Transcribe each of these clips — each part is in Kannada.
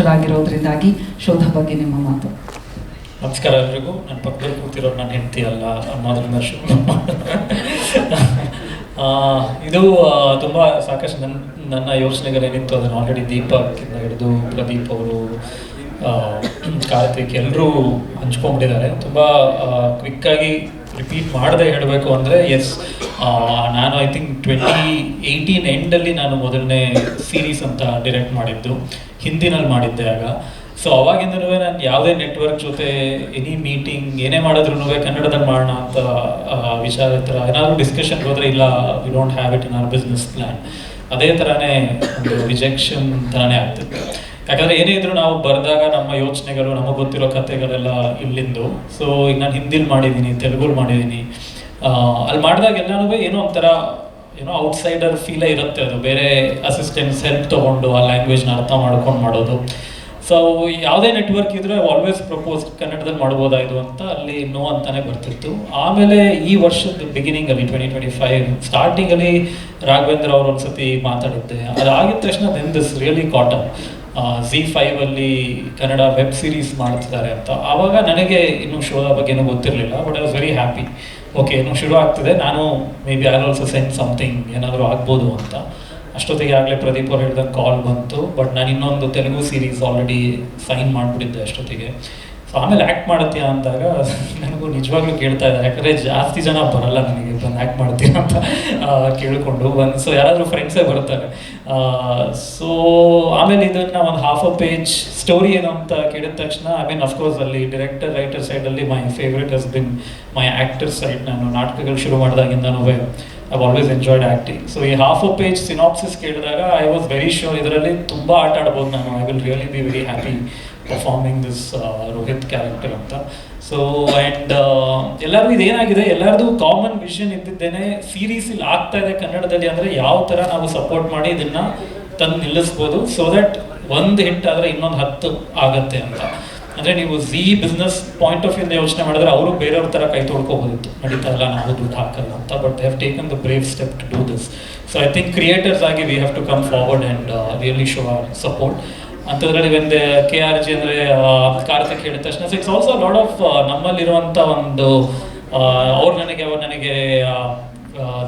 ಆಗಿರೋದ್ರಿಂದಾಗಿ ಶೋಧ ಬಗ್ಗೆ ನಿಮ್ಮ ಮಾತು. ನಮಸ್ಕಾರ ಎಲ್ರಿಗೂ. ನನ್ನ ಪಕ್ಕದಲ್ಲಿ ಕೂತಿರೋ ನನ್ನ ಹೆಂಡತಿ ಅಲ್ಲ ಅನ್ನೋದ್ರಿಂದ ಶೋ ಇದು ತುಂಬ ಸಾಕಷ್ಟು ನನ್ನ ನನ್ನ ಯೋಚನೆಗಳೇನಿತ್ತು ಅದನ್ನು ಆಲ್ರೆಡಿ ದೀಪಕ್ಕಿಂತ ಹಿಡಿದು ಪ್ರದೀಪ್ ಅವರು ಕಾರ್ತಿಕ್ ಎಲ್ಲರೂ ಹಂಚ್ಕೊಂಡ್ಬಿಟ್ಟಿದ್ದಾರೆ. ತುಂಬ ಕ್ವಿಕ್ಕಾಗಿ ರಿಪೀಟ್ ಮಾಡದೆ ಹೇಳಬೇಕು ಅಂದರೆ ಎಸ್ ನಾನು ಐ ಥಿಂಕ್ ಟ್ವೆಂಟಿ ಏಯ್ಟೀನ್ ಎಂಡಲ್ಲಿ ನಾನು ಮೊದಲನೇ ಸೀರೀಸ್ ಅಂತ ಡಿರೆಕ್ಟ್ ಮಾಡಿದ್ದು. ಹಿಂದಿನಲ್ಲಿ ಮಾಡಿದ್ದೆ ಆಗ. ಸೊ ಅವಾಗಿಂದನೂ ನಾನು ಯಾವುದೇ ನೆಟ್ವರ್ಕ್ ಜೊತೆ ಎನಿ ಮೀಟಿಂಗ್ ಏನೇ ಮಾಡಿದ್ರು ಕನ್ನಡದಲ್ಲಿ ಮಾಡೋಣ ಅಂತ ವಿಚಾರ ಹತ್ರ ಏನಾದರೂ ಡಿಸ್ಕಷನ್ ಹೋದ್ರೆ ಇಲ್ಲ we don't have it in our business plan ಅದೇ ಥರನೇ ಒಂದು ರಿಜೆಕ್ಷನ್ ಥರನೇ ಆಗ್ತಿತ್ತು. ಯಾಕಂದರೆ ಏನೇ ಇದ್ರು ನಾವು ಬರೆದಾಗ ನಮ್ಮ ಯೋಚನೆಗಳು, ನಮಗೆ ಗೊತ್ತಿರೋ ಕಥೆಗಳೆಲ್ಲ ಇಲ್ಲಿಂದು. ಸೊ ಈಗ ನಾನು ಹಿಂದಿಲ್ ಮಾಡಿದ್ದೀನಿ, ತೆಲುಗು ಮಾಡಿದ್ದೀನಿ. ಅಲ್ಲಿ ಮಾಡಿದಾಗ ಎಲ್ಲನೂ ಏನೋ ಒಂಥರ ಏನೋ ಔಟ್ಸೈಡರ್ ಫೀಲೇ ಇರುತ್ತೆ ಅದು. ಬೇರೆ ಅಸಿಸ್ಟೆಂಟ್ಸ್ ಹೆಲ್ಪ್ ತೊಗೊಂಡು ಆ ಲ್ಯಾಂಗ್ವೇಜ್ನ ಅರ್ಥ ಮಾಡ್ಕೊಂಡು ಮಾಡೋದು. ಸೊ ಯಾವುದೇ ನೆಟ್ವರ್ಕ್ ಇದ್ರೆ ಆಲ್ವೇಸ್ ಪ್ರಪೋಸ್ ಕನ್ನಡದಲ್ಲಿ ಮಾಡ್ಬೋದಾಯಿತು ಅಂತ ಅಲ್ಲಿ ನೋ ಅಂತಾನೆ ಬರ್ತಿತ್ತು. ಆಮೇಲೆ ಈ ವರ್ಷದ ಬಿಗಿನಿಂಗಲ್ಲಿ ಟ್ವೆಂಟಿ ಟ್ವೆಂಟಿ ಫೈವ್ ಸ್ಟಾರ್ಟಿಂಗಲ್ಲಿ ರಾಘವೇಂದ್ರ ಅವರು ಒಂದ್ಸತಿ ಮಾತಾಡಿದ್ದೆ. ಅದಾಗಿದ ತಕ್ಷಣ then this really cotton Zee ಫೈವಲ್ಲಿ Kannada web series ಮಾಡ್ತಿದ್ದಾರೆ ಅಂತ. ಆವಾಗ ನನಗೆ ಇನ್ನೂ ಶೋದ ಬಗ್ಗೆ ಏನೂ ಗೊತ್ತಿರಲಿಲ್ಲ but I was very happy okay ಏನೋ ಶುರು ಆಗ್ತಿದೆ. ನಾನು maybe I also send something ಏನಾದರೂ ಆಗ್ಬೋದು ಅಂತ. ಅಷ್ಟೊತ್ತಿಗೆ ಆಗಲೇ ಪ್ರದೀಪ್ ಅವ್ರು ಹೇಳಿದಂಗೆ ಕಾಲ್ ಬಂತು ಬಟ್ ನಾನು ಇನ್ನೊಂದು ತೆಲುಗು ಸೀರೀಸ್ ಆಲ್ರೆಡಿ ಸೈನ್ ಮಾಡಿಬಿಟ್ಟಿದ್ದೆ ಅಷ್ಟೊತ್ತಿಗೆ. ಸೊ ಆಮೇಲೆ ಆ್ಯಕ್ಟ್ ಮಾಡ್ತೀಯಾ ಅಂದಾಗ ನನಗೂ ನಿಜವಾಗ್ಲೂ ಕೇಳ್ತಾ ಇದ್ದಾರೆ ಯಾಕಂದರೆ ಜಾಸ್ತಿ ಜನ ಬರಲ್ಲ ನನಗೆ ಬಂದು ಆ್ಯಕ್ಟ್ ಮಾಡ್ತೀರಾ ಅಂತ ಕೇಳಿಕೊಂಡು ಬಂದು ಸೊ ಯಾರಾದರೂ ಫ್ರೆಂಡ್ಸೇ ಬರ್ತಾರೆ ಸೊ ಆಮೇಲೆ ಇದನ್ನು ಒಂದು ಹಾಫ್ ಅ ಪೇಜ್ ಸ್ಟೋರಿ ಏನು ಅಂತ ಕೇಳಿದ ತಕ್ಷಣ ಐ ಮೀನ್ ಅಫ್ಕೋರ್ಸ್ ಅಲ್ಲಿ ಡೈರೆಕ್ಟರ್ ರೈಟರ್ ಸೈಡಲ್ಲಿ my favourite has been my actor side ನಾನು ನಾಟಕಗಳು ಶುರು ಮಾಡಿದಾಗಿಂದನೂ I always enjoyed acting so ಈ ಹಾಫ್ ಅ ಪೇಜ್ ಸಿನಾಪ್ಸಿಸ್ ಕೇಳಿದಾಗ ಐ ವಾಸ್ ವೆರಿ ಶೋರ್ ಇದರಲ್ಲಿ ತುಂಬ ಆಟ ಆಡ್ಬೋದು ನಾನು. I will really be very happy performing this Rohit character ಅಂತ. ಸೊ ಆ್ಯಂಡ್ ಎಲ್ಲರಿಗೂ ಇದೇನಾಗಿದೆ? ಎಲ್ಲರದು ಕಾಮನ್ ವಿಷನ್ ಇದ್ದಿದ್ದೇನೆ. ಸೀರೀಸ್ ಇಲ್ಲಿ ಆಗ್ತಾ ಇದೆ ಕನ್ನಡದಲ್ಲಿ ಅಂದರೆ ಯಾವ ಥರ ನಾವು ಸಪೋರ್ಟ್ ಮಾಡಿ ಇದನ್ನ ತಂದು ನಿಲ್ಲಿಸ್ಬೋದು. ಸೊ ದಟ್ ಒಂದು ಹಿಟ್ ಆದರೆ ಇನ್ನೊಂದು ಹತ್ತು ಆಗತ್ತೆ ಅಂತ. ಅಂದರೆ ನೀವು ಝೀ ಬಿಸ್ನೆಸ್ ಪಾಯಿಂಟ್ ಆಫ್ ಇಂದ ಯೋಚನೆ ಮಾಡಿದ್ರೆ ಅವರು ಬೇರೆಯವ್ರ ಥರ ಕೈ ತೊಳ್ಕೊಬೋದಿತ್ತು. ನಡೀತಾ ಇಲ್ಲ, ನಾವು ದುಡ್ಡು ಹಾಕಲ್ಲ ಅಂತ. But they have taken the brave step to do this so I think creators ಆಗಿ we have to come forward and really show our support ಅಂಥದ್ರಲ್ಲಿ ಒಂದು ಕೆ ಆರ್ ಜಿ ಅಂದರೆ ಕಾರ್ತಿಕ್ ಹೇಳಿದ ತಕ್ಷಣ ಇಟ್ಸ್ ಆಲ್ಸೋ ಲಾಡ್ ಆಫ್ ನಮ್ಮಲ್ಲಿರುವಂಥ ಒಂದು ಅವ್ರು ನನಗೆ ಅವ್ರು ನನಗೆ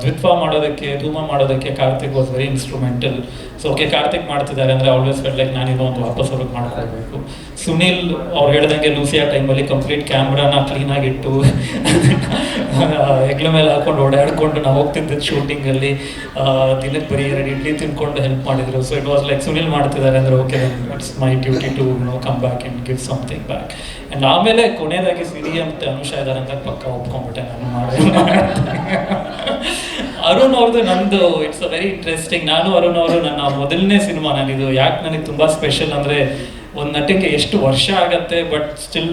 ದ್ವಿತ್ವ ಮಾಡೋದಕ್ಕೆ, ಧೂಮ ಮಾಡೋದಕ್ಕೆ Karthik was very instrumental so okay Karthik ಮಾಡ್ತಿದ್ದಾರೆ ಅಂದರೆ ಆಲ್ವೇಸ್ ಫೆಲ್ ಲೈಕ್ ನಾನು ಒಂದು ವಾಪಸ್ ಅವ್ರಿಗೆ ಮಾಡ್ಕೊಳ್ಬೇಕು. ಸುನೀಲ್ ಅವ್ರು ಹೇಳ್ದಂಗೆ ಲೂಸಿಯಾ ಟೈಮಲ್ಲಿ ಕಂಪ್ಲೀಟ್ ಕ್ಯಾಮ್ರಾನ ಕ್ಲೀನಾಗಿಟ್ಟು ಹೆಗ್ಲ ಮೇಲೆ ಹಾಕೊಂಡು ಓಡಾಡ್ಕೊಂಡು ನಾವು ಹೋಗ್ತಿದ್ದೆ ಶೂಟಿಂಗಲ್ಲಿ ದಿನಕ್ಕೆ ಬರೀ ಎರಡು ಇಡ್ಲಿ ತಿನ್ಕೊಂಡು ಹೆಲ್ಪ್ ಮಾಡಿದ್ರು. So it was like Sunil ಮಾಡ್ತಿದ್ದಾರೆ ಅಂದರೆ okay it's my duty to no come back and give something back and ಆಮೇಲೆ ಕೊನೆಯದಾಗಿ ಸಿರಿ ಅಂತ ಅನುಷಾ ಇದ್ದಾರೆ ಅಂತ ಪಕ್ಕ ಒಪ್ಕೊಂಡ್ಬಿಟ್ಟೆ, ನಾನು ಮಾಡಿ ಅರುಣ್ ಅವ್ರದ್ದು ನಂದು ಇಟ್ಸ್ ಅ ವೆರಿ ಇಂಟ್ರೆಸ್ಟಿಂಗ್ ನಾನು ಅರುಣ್ ಅವರು ನನ್ನ ಮೊದಲನೇ ಸಿನಿಮಾ ನಾನಿದು ಯಾಕೆ ನನಗೆ ತುಂಬ ಸ್ಪೆಷಲ್ ಅಂದರೆ ಒಂದು ನಟಕ್ಕೆ ಎಷ್ಟು ವರ್ಷ ಆಗತ್ತೆ but still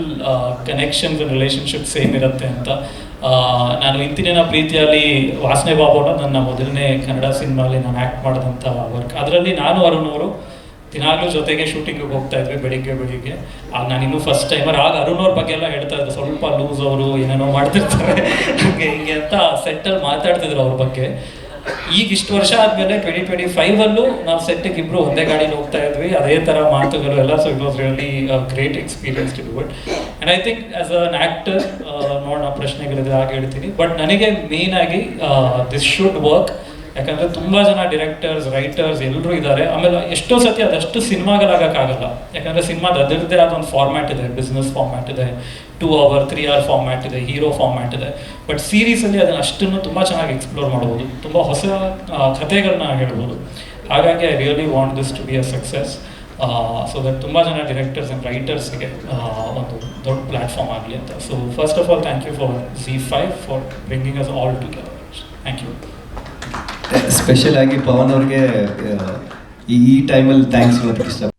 connections relationship same ಇರುತ್ತೆ ಅಂತ. ನಾನು ಇಂತಿನ ಪ್ರೀತಿಯಲ್ಲಿ ವಾಸನೆ ಬಾಬು ನನ್ನ ಮೊದಲನೇ ಕನ್ನಡ ಸಿನಿಮಾಲಿ ನಾನು ಆ್ಯಕ್ಟ್ ಮಾಡಿದಂಥ ವರ್ಕ್ ಅದರಲ್ಲಿ ನಾನು ಅರುಣ್ ಅವರು ದಿನಾಗ್ಲೂ ಜೊತೆಗೆ ಶೂಟಿಂಗಿಗೆ ಹೋಗ್ತಾ ಇದ್ವಿ, ಬೆಳಿಗ್ಗೆ ಬೆಳಿಗ್ಗೆ. ಆಗ ನಾನು ಇನ್ನೂ ಫಸ್ಟ್ ಟೈಮರ್ ಆಗ ಅರುಣ್ ಅವ್ರ ಬಗ್ಗೆ ಎಲ್ಲ ಹೇಳ್ತಾ ಇದ್ದೆ ಸ್ವಲ್ಪ ಲೂಸ್ ಅವರು, ಏನೇನೋ ಮಾಡ್ತಿರ್ತಾರೆ. ಹಂಗೆ ಹಿಂಗೆ ಅಂತ ಸೆಟ್ಟಲ್ಲಿ ಮಾತಾಡ್ತಿದ್ರು ಅವ್ರ ಬಗ್ಗೆ. ಈಗ ಇಷ್ಟು ವರ್ಷ ಆದಮೇಲೆ ಟ್ವೆಂಟಿ ಟ್ವೆಂಟಿ ಫೈವಲ್ಲೂ ನಾವು ಸೆಟ್ಟಿಗೆ ಇಬ್ಬರು ಒಂದೇ ಗಾಡೀಲಿ ಹೋಗ್ತಾ ಇದ್ವಿ. ಅದೇ ಥರ ಮಾತುಗಳು ಎಲ್ಲ. So it was really great experience to good and I think as an actor ನೋಡೋಣ ಪ್ರಶ್ನೆಗಳಿದ್ರೆ ಹಾಗೆ ಹೇಳ್ತೀನಿ. ಬಟ್ ನನಗೆ ಮೇನ್ ಆಗಿ ದಿಸ್ ಶುಡ್ ವರ್ಕ್ ಯಾಕಂದ್ರೆ ತುಂಬಾ ಜನ ಡಿರೆಕ್ಟರ್ಸ್ ರೈಟರ್ಸ್ ಎಲ್ಲರೂ ಇದ್ದಾರೆ. ಆಮೇಲೆ ಎಷ್ಟೋ ಸತಿ ಅದಷ್ಟು ಸಿನಿಮಾಗಳಾಗೋಕ್ಕಾಗಲ್ಲ. ಯಾಕಂದ್ರೆ ಸಿನಿಮಾದ ಅದರದ್ದೇ ಆದ ಒಂದು ಫಾರ್ಮ್ಯಾಟ್ ಇದೆ. ಬಿಸ್ನೆಸ್ ಫಾರ್ಮ್ಯಾಟ್ ಇದೆ. Two hour three hour format ಇದೆ. ಹೀರೋ ಫಾರ್ಮ್ಯಾಟ್ ಇದೆ. ಬಟ್ ಸೀರೀಸಲ್ಲಿ ಅದನ್ನ ಅಷ್ಟನ್ನು ತುಂಬ ಚೆನ್ನಾಗಿ ಎಕ್ಸ್ಪ್ಲೋರ್ ಮಾಡ್ಬೋದು. ತುಂಬ ಹೊಸ ಕಥೆಗಳನ್ನ ಹೇಳ್ಬೋದು. ಹಾಗಾಗಿ I really want this to be a success so that ತುಂಬ ಜನ ಡಿರೆಕ್ಟರ್ಸ್ ಆ್ಯಂಡ್ ರೈಟರ್ಸ್ಗೆ ಒಂದು ದೊಡ್ಡ ಪ್ಲಾಟ್ಫಾರ್ಮ್ ಆಗಲಿ ಅಂತ. So first of all thank you for Zee five for bringing us all together thank you special ಆಗಿ ಪವನ್ ಅವ್ರಿಗೆ ಈ ಟೈಮಲ್ಲಿ ಥ್ಯಾಂಕ್ಸ್ ಹೇಳೋದಕ್ಕೆ ಇಷ್ಟಪಡ್ತೀನಿ.